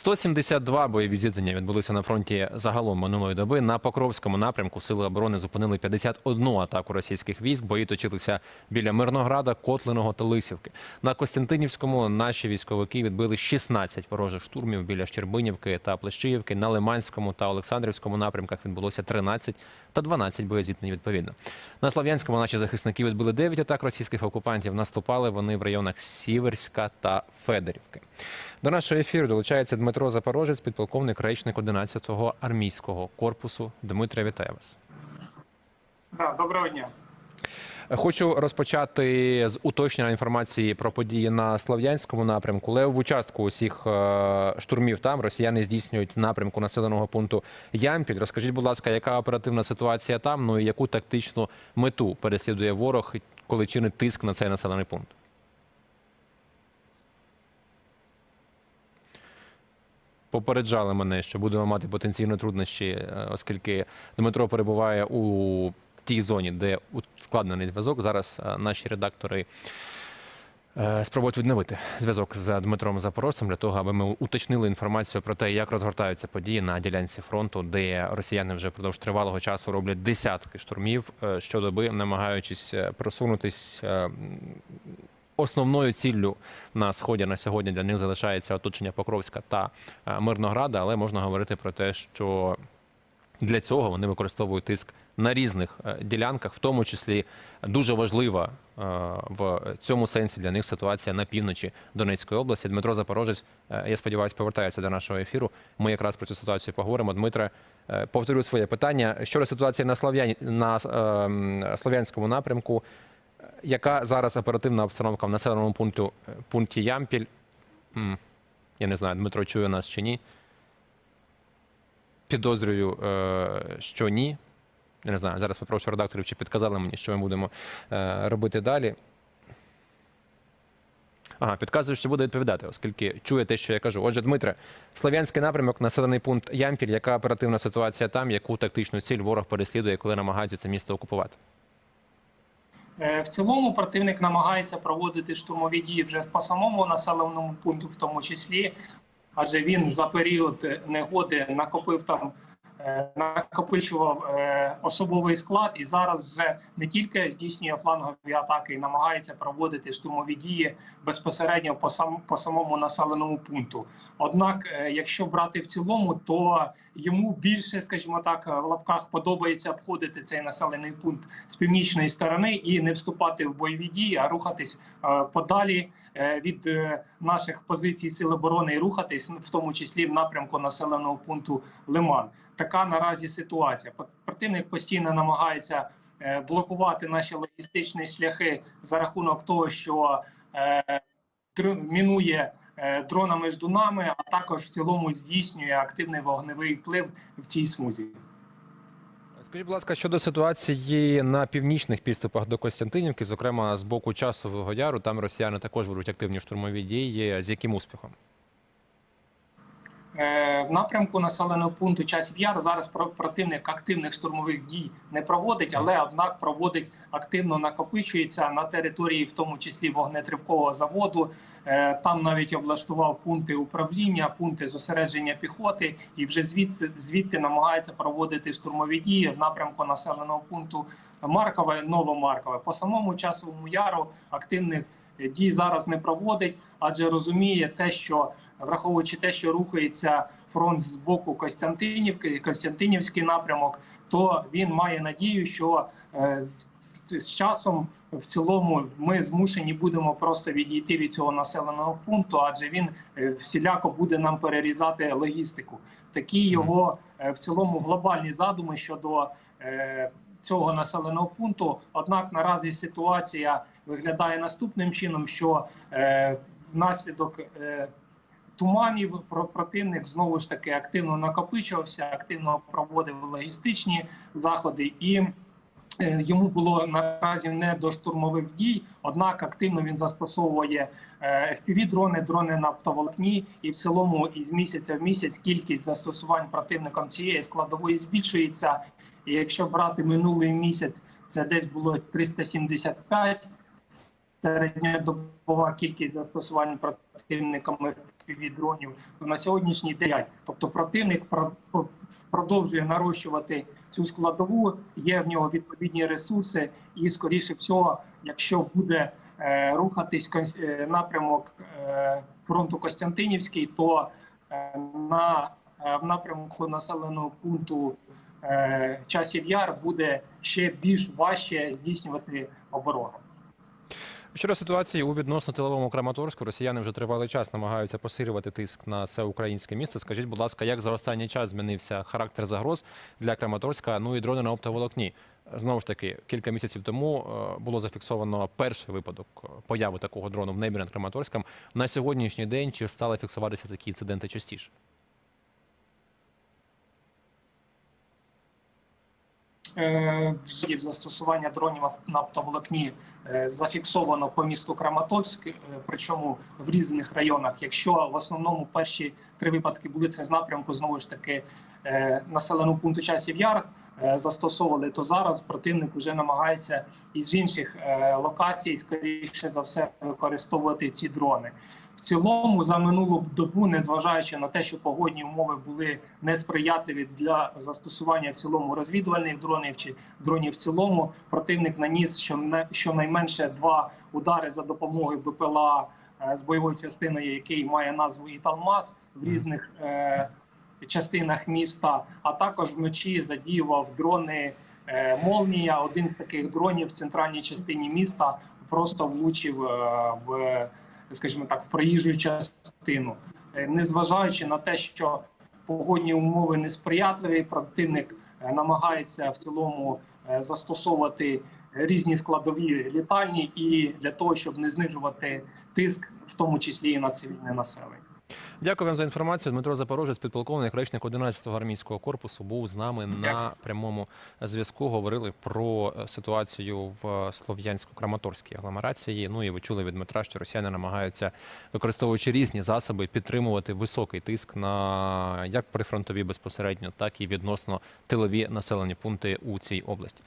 172 бойові зіткнення відбулися на фронті загалом минулої доби. На Покровському напрямку сили оборони зупинили 51 атаку російських військ. Бої точилися біля Мирнограда, Котлиного та Лисівки. На Костянтинівському наші військовики відбили 16 ворожих штурмів біля Щербинівки та Плещиївки. На Лиманському та Олександрівському напрямках відбулося 13 та 12 боєзіткнень відповідно. На Слов'янському наші захисники відбили 9 атак російських окупантів. Наступали вони в районах Сіверська та Федорівки. До нашого ефіру долучається Дмитро Запорожець, підполковник речник 11-го армійського корпусу. Дмитре, вітаю вас. Да, доброго дня. Хочу розпочати з уточнення інформації про події на Слов'янському напрямку. Лев в участку усіх е, штурмів там росіяни здійснюють напрямку населеного пункту Ямпіль. Розкажіть, будь ласка, яка оперативна ситуація там? Ну і яку тактичну мету переслідує ворог, коли чинить тиск на цей населений пункт? Попереджали мене, що будемо мати потенційні труднощі, е, оскільки Дмитро перебуває у тій зоні, де ускладнений зв'язок. Зараз е, наші редактори е, спробують відновити зв'язок з Дмитром Запорожцем для того, аби ми уточнили інформацію про те, як розгортаються події на ділянці фронту, де росіяни вже впродовж тривалого часу роблять десятки штурмів е, щодоби, намагаючись просунутись. Основною ціллю на сході на сьогодні для них залишається оточення Покровська та Мирнограда, але можна говорити про те, що для цього вони використовують тиск на різних е, ділянках, в тому числі дуже важлива е, в цьому сенсі для них ситуація на півночі Донецької області. Дмитро Запорожець, е, я сподіваюся, повертається до нашого ефіру. Ми якраз про цю ситуацію поговоримо. Дмитре, повторю своє питання. Щодо ситуації на Слов'яні на е, Слов'янському напрямку, яка зараз оперативна обстановка в населеному пункту пункті Ямпіль? Я не знаю, Дмитро чує нас чи ні. Підозрюю, що ні. Не знаю, зараз попрошу редакторів, чи підказали мені, що ми будемо е, робити далі. Ага, підказую, що буде відповідати, оскільки чує те, що я кажу. Отже, Дмитре, Слов'янський напрямок, населений пункт Ямпіль. Яка оперативна ситуація там? Яку тактичну ціль ворог переслідує, коли намагається це місто окупувати? Е, В цілому противник намагається проводити штурмові дії вже по самому населеному пункту, в тому числі, адже він за період негоди накопив там, накопичував е, особовий склад, і зараз вже не тільки здійснює флангові атаки і намагається проводити штурмові дії безпосередньо по сам по самому населеному пункту. Однак, е, якщо брати в цілому, то йому більше, скажімо так, в лапках подобається обходити цей населений пункт з північної сторони і не вступати в бойові дії, а рухатись е, подалі е, від е, наших позицій сил оборони і рухатись в тому числі в напрямку населеного пункту Лиман. Така наразі ситуація. Противник постійно намагається е, блокувати наші логістичні шляхи за рахунок того, що е, мінує е, дронами ждунами, а також в цілому здійснює активний вогневий вплив в цій смузі. Скажіть, будь ласка, щодо ситуації на північних підступах до Костянтинівки, зокрема з боку часового яру, там росіяни також ведуть активні штурмові дії. З яким успіхом? Е, В напрямку населеного пункту часів яр зараз про- противник активних штурмових дій не проводить, але однак проводить активно накопичується на території, в тому числі вогнетривкового заводу. Е, Там навіть облаштував пункти управління, пункти зосередження піхоти, і вже звідси звідти намагається проводити штурмові дії в напрямку населеного пункту Маркове, Новомаркове. По самому часовому яру активних е, дій зараз не проводить, адже розуміє те, що враховуючи те, що рухається фронт з боку Костянтинівки, Костянтинівський напрямок, то він має надію, що е, з, часом в цілому ми змушені будемо просто відійти від цього населеного пункту, адже він е, всіляко буде нам перерізати логістику. Такі його е, в цілому глобальні задуми щодо цього населеного пункту. Однак наразі ситуація виглядає наступним чином, що внаслідок туманів про- противник знову ж таки активно накопичувався, активно проводив логістичні заходи, і е, йому було наразі не до штурмових дій. Однак активно він застосовує е, FPV-дрони, дрони на оптоволокні, і в цілому із місяця в місяць кількість застосувань противником цієї складової збільшується. І якщо брати минулий місяць, це десь було 375 середньодобова кількість застосувань противниками дронів, на сьогоднішній день, тобто противник про- про- продовжує нарощувати цю складову, є в нього відповідні ресурси, і скоріше всього, якщо буде е, рухатись е, напрямок е, фронту Костянтинівський, то на в напрямку населеного пункту часів яр буде ще більш важче здійснювати оборону. Щодо ситуації у відносно тиловому Краматорську, росіяни вже тривалий час намагаються посилювати тиск на це українське місто. Скажіть, будь ласка, як за останній час змінився характер загроз для Краматорська? Ну і дрони на оптоволокні. Знову ж таки, кілька місяців тому е, було зафіксовано перший випадок е, появи такого дрону в небі над Краматорськом. На сьогоднішній день чи стали фіксуватися такі інциденти частіше? Е, Вслідів застосування дронів на оптоволокні е, зафіксовано по місту Краматорськ, е, причому в різних районах. Якщо в основному перші три випадки були це з напрямку знову ж таки населеного пункту часів яр застосовували, то зараз противник вже намагається із інших локацій, скоріше за все, використовувати ці дрони. В цілому за минулу добу, незважаючи на те, що погодні умови були несприятливі для застосування в цілому розвідувальних дронів чи дронів в цілому, противник наніс щонайменше два удари за допомогою БПЛА е, з бойовою частиною, який має назву Італмаз в різних е, частинах міста. А також вночі задіював дрони е, Молнія. Один з таких дронів в центральній частині міста просто влучив е, в скажімо так, в проїжджу частину, Е, незважаючи на те, що погодні умови несприятливі, противник е, намагається в цілому е, застосовувати різні складові літальні і для того, щоб не знижувати тиск, в тому числі і на цивільне населення. Дякую вам за інформацію. Дмитро Запорожець, підполковник, речник 11-го армійського корпусу, був з нами на прямому зв'язку. Говорили про е, ситуацію в Слов'янсько-Краматорській агломерації. Ну і ви чули від Дмитра, що росіяни намагаються, використовуючи різні засоби, підтримувати високий тиск на як прифронтові безпосередньо, так і відносно тилові населені пункти у цій області.